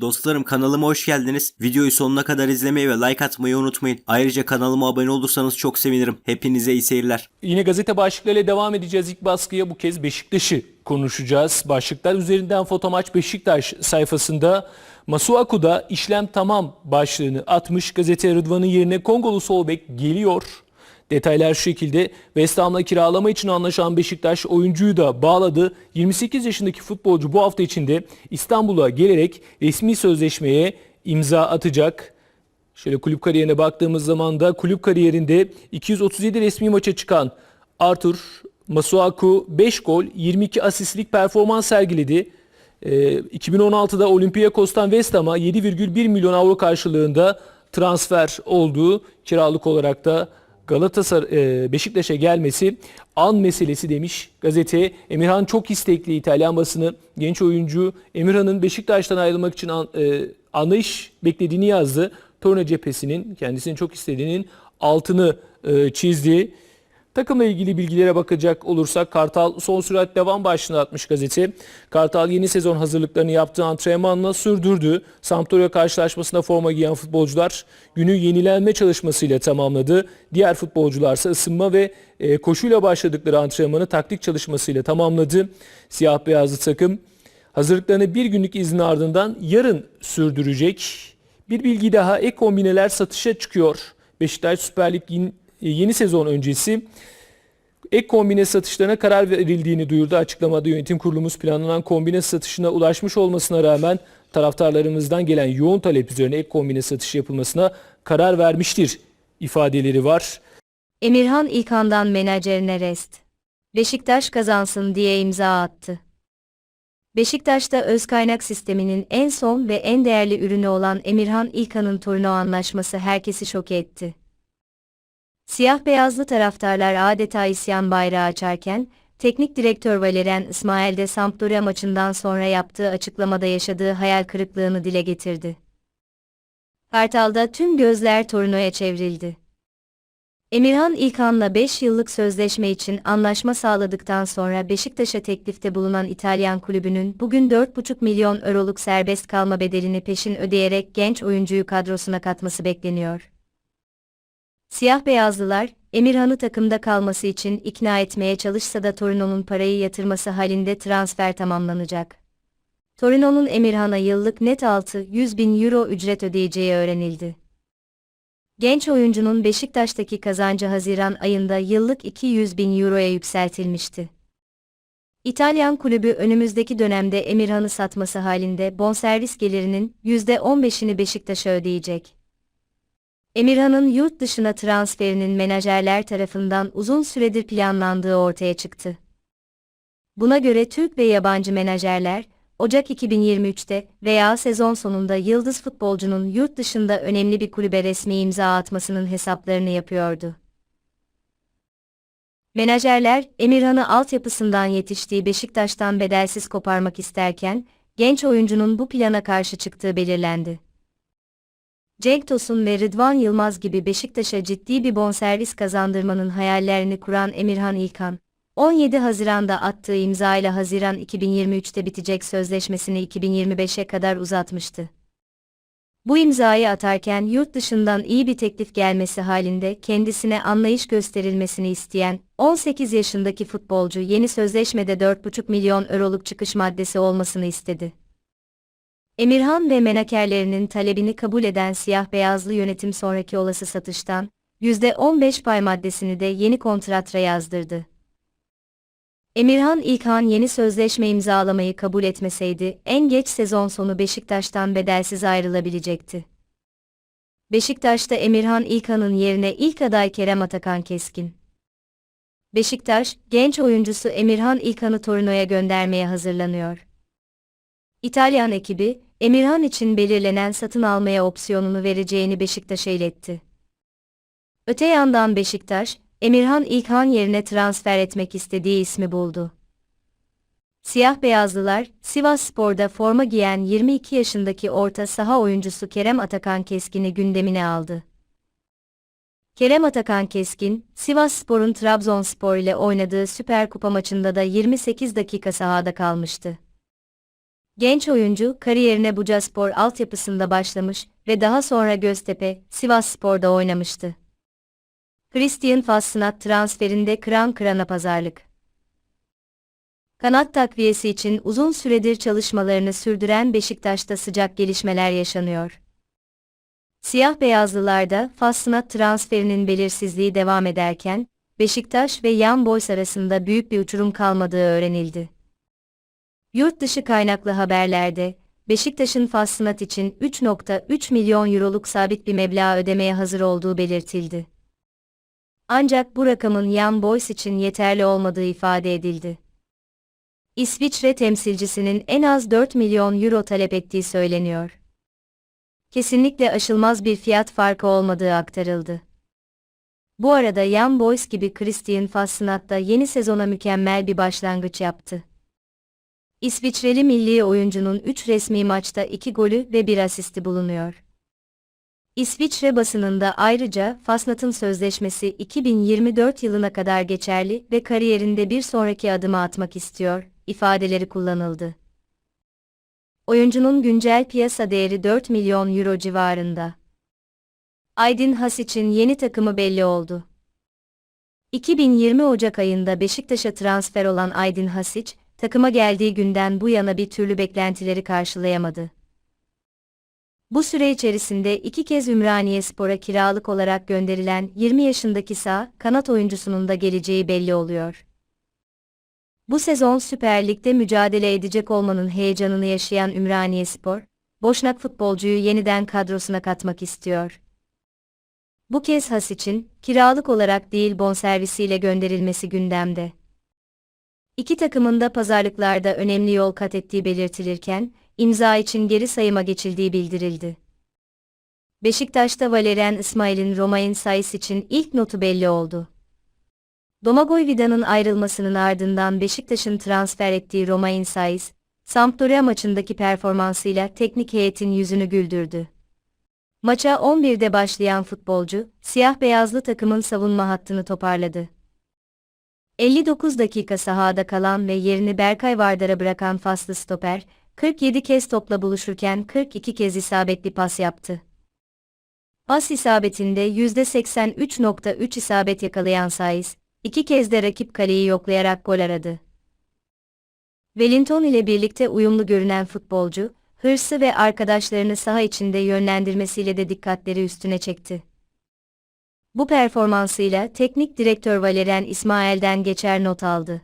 Dostlarım kanalıma hoş geldiniz. Videoyu sonuna kadar izlemeyi ve like atmayı unutmayın. Ayrıca kanalıma abone olursanız çok sevinirim. Hepinize iyi seyirler. Yine gazete başlıklarıyla devam edeceğiz. İlk baskıya bu kez Beşiktaş'ı konuşacağız. Başlıklar üzerinden Fotomaç Beşiktaş sayfasında Masuaku'da işlem tamam başlığını atmış. Gazete Rıdvan'ın yerine Kongolu sol bek geliyor. Detaylar şu şekilde. West Ham'la kiralama için anlaşan Beşiktaş oyuncuyu da bağladı. 28 yaşındaki futbolcu bu hafta içinde İstanbul'a gelerek resmi sözleşmeye imza atacak. Şöyle kulüp kariyerine baktığımız zaman da kulüp kariyerinde 237 resmi maça çıkan Arthur Masuaku 5 gol 22 asistlik performans sergiledi. Ee, 2016'da Olympiakos'tan West Ham'a 7,1 milyon avro karşılığında transfer olduğu kiralık olarak da Galatasaray e, Beşiktaş'a gelmesi an meselesi demiş gazete. Emirhan çok istekli İtalyan basını genç oyuncu Emirhan'ın Beşiktaş'tan ayrılmak için an- e, anlayış beklediğini yazdı. Torna cephesinin kendisini çok istediğinin altını e, çizdi. Takımla ilgili bilgilere bakacak olursak Kartal son sürat devam başlığını atmış gazete. Kartal yeni sezon hazırlıklarını yaptığı antrenmanla sürdürdü. Sampdoria karşılaşmasında forma giyen futbolcular günü yenilenme çalışmasıyla tamamladı. Diğer futbolcularsa ısınma ve e, koşuyla başladıkları antrenmanı taktik çalışmasıyla tamamladı. Siyah beyazlı takım hazırlıklarını bir günlük izin ardından yarın sürdürecek. Bir bilgi daha ek kombineler satışa çıkıyor. Beşiktaş Süper Lig yin- yeni sezon öncesi ek kombine satışlarına karar verildiğini duyurdu. Açıklamada yönetim kurulumuz planlanan kombine satışına ulaşmış olmasına rağmen taraftarlarımızdan gelen yoğun talep üzerine ek kombine satışı yapılmasına karar vermiştir ifadeleri var. Emirhan İlkan'dan menajerine rest. Beşiktaş kazansın diye imza attı. Beşiktaş'ta öz kaynak sisteminin en son ve en değerli ürünü olan Emirhan İlkan'ın torunu anlaşması herkesi şok etti. Siyah beyazlı taraftarlar adeta isyan bayrağı açarken, teknik direktör Valerian İsmail de Sampdoria maçından sonra yaptığı açıklamada yaşadığı hayal kırıklığını dile getirdi. Kartal'da tüm gözler Torino'ya çevrildi. Emirhan İlkan'la 5 yıllık sözleşme için anlaşma sağladıktan sonra Beşiktaş'a teklifte bulunan İtalyan kulübünün bugün 4,5 milyon euroluk serbest kalma bedelini peşin ödeyerek genç oyuncuyu kadrosuna katması bekleniyor. Siyah beyazlılar, Emirhan'ı takımda kalması için ikna etmeye çalışsa da Torino'nun parayı yatırması halinde transfer tamamlanacak. Torino'nun Emirhan'a yıllık net 600 bin euro ücret ödeyeceği öğrenildi. Genç oyuncunun Beşiktaş'taki kazancı Haziran ayında yıllık 200 bin euroya yükseltilmişti. İtalyan kulübü önümüzdeki dönemde Emirhan'ı satması halinde bonservis gelirinin %15'ini Beşiktaş'a ödeyecek. Emirhan'ın yurt dışına transferinin menajerler tarafından uzun süredir planlandığı ortaya çıktı. Buna göre Türk ve yabancı menajerler, Ocak 2023'te veya sezon sonunda yıldız futbolcunun yurt dışında önemli bir kulübe resmi imza atmasının hesaplarını yapıyordu. Menajerler, Emirhan'ı altyapısından yetiştiği Beşiktaş'tan bedelsiz koparmak isterken, genç oyuncunun bu plana karşı çıktığı belirlendi. Cenk Tosun ve Rıdvan Yılmaz gibi Beşiktaş'a ciddi bir bonservis kazandırmanın hayallerini kuran Emirhan İlkan, 17 Haziran'da attığı imzayla Haziran 2023'te bitecek sözleşmesini 2025'e kadar uzatmıştı. Bu imzayı atarken yurt dışından iyi bir teklif gelmesi halinde kendisine anlayış gösterilmesini isteyen 18 yaşındaki futbolcu yeni sözleşmede 4,5 milyon euroluk çıkış maddesi olmasını istedi. Emirhan ve menakerlerinin talebini kabul eden siyah beyazlı yönetim sonraki olası satıştan %15 pay maddesini de yeni kontratra yazdırdı. Emirhan İlkan yeni sözleşme imzalamayı kabul etmeseydi en geç sezon sonu Beşiktaş'tan bedelsiz ayrılabilecekti. Beşiktaş'ta Emirhan İlkan'ın yerine ilk aday Kerem Atakan Keskin. Beşiktaş, genç oyuncusu Emirhan İlkan'ı Torino'ya göndermeye hazırlanıyor. İtalyan ekibi, Emirhan için belirlenen satın almaya opsiyonunu vereceğini Beşiktaş'a iletti. Öte yandan Beşiktaş, Emirhan İlkan yerine transfer etmek istediği ismi buldu. Siyah beyazlılar, Sivas Spor'da forma giyen 22 yaşındaki orta saha oyuncusu Kerem Atakan Keskin'i gündemine aldı. Kerem Atakan Keskin, Sivas Spor'un Trabzonspor ile oynadığı Süper Kupa maçında da 28 dakika sahada kalmıştı. Genç oyuncu kariyerine Bucaspor altyapısında başlamış ve daha sonra Göztepe, Sivas Spor'da oynamıştı. Christian Fassinat transferinde kıran kırana pazarlık. Kanat takviyesi için uzun süredir çalışmalarını sürdüren Beşiktaş'ta sıcak gelişmeler yaşanıyor. Siyah beyazlılarda Fassinat transferinin belirsizliği devam ederken, Beşiktaş ve Young Boys arasında büyük bir uçurum kalmadığı öğrenildi. Yurt dışı kaynaklı haberlerde, Beşiktaş'ın Fassinat için 3.3 milyon euroluk sabit bir meblağ ödemeye hazır olduğu belirtildi. Ancak bu rakamın Young Boys için yeterli olmadığı ifade edildi. İsviçre temsilcisinin en az 4 milyon euro talep ettiği söyleniyor. Kesinlikle aşılmaz bir fiyat farkı olmadığı aktarıldı. Bu arada Young Boys gibi Christian Fassinat da yeni sezona mükemmel bir başlangıç yaptı. İsviçreli milli oyuncunun 3 resmi maçta 2 golü ve 1 asisti bulunuyor. İsviçre basınında ayrıca Fasnat'ın sözleşmesi 2024 yılına kadar geçerli ve kariyerinde bir sonraki adımı atmak istiyor, ifadeleri kullanıldı. Oyuncunun güncel piyasa değeri 4 milyon euro civarında. Aydin Hasic'in yeni takımı belli oldu. 2020 Ocak ayında Beşiktaş'a transfer olan Aydin Hasic, takıma geldiği günden bu yana bir türlü beklentileri karşılayamadı. Bu süre içerisinde iki kez Ümraniye Spor'a kiralık olarak gönderilen 20 yaşındaki sağ kanat oyuncusunun da geleceği belli oluyor. Bu sezon Süper Lig'de mücadele edecek olmanın heyecanını yaşayan Ümraniye Spor, Boşnak futbolcuyu yeniden kadrosuna katmak istiyor. Bu kez Has için, kiralık olarak değil bonservisiyle gönderilmesi gündemde. İki takımın da pazarlıklarda önemli yol kat ettiği belirtilirken, imza için geri sayıma geçildiği bildirildi. Beşiktaş'ta Valerian İsmail'in Romain Saiz için ilk notu belli oldu. Domagoj Vida'nın ayrılmasının ardından Beşiktaş'ın transfer ettiği Romain Saiz, Sampdoria maçındaki performansıyla teknik heyetin yüzünü güldürdü. Maça 11'de başlayan futbolcu, siyah-beyazlı takımın savunma hattını toparladı. 59 dakika sahada kalan ve yerini Berkay Vardar'a bırakan faslı stoper, 47 kez topla buluşurken 42 kez isabetli pas yaptı. Pas isabetinde %83.3 isabet yakalayan Saiz, iki kez de rakip kaleyi yoklayarak gol aradı. Wellington ile birlikte uyumlu görünen futbolcu, hırsı ve arkadaşlarını saha içinde yönlendirmesiyle de dikkatleri üstüne çekti. Bu performansıyla teknik direktör Valerian İsmail'den geçer not aldı.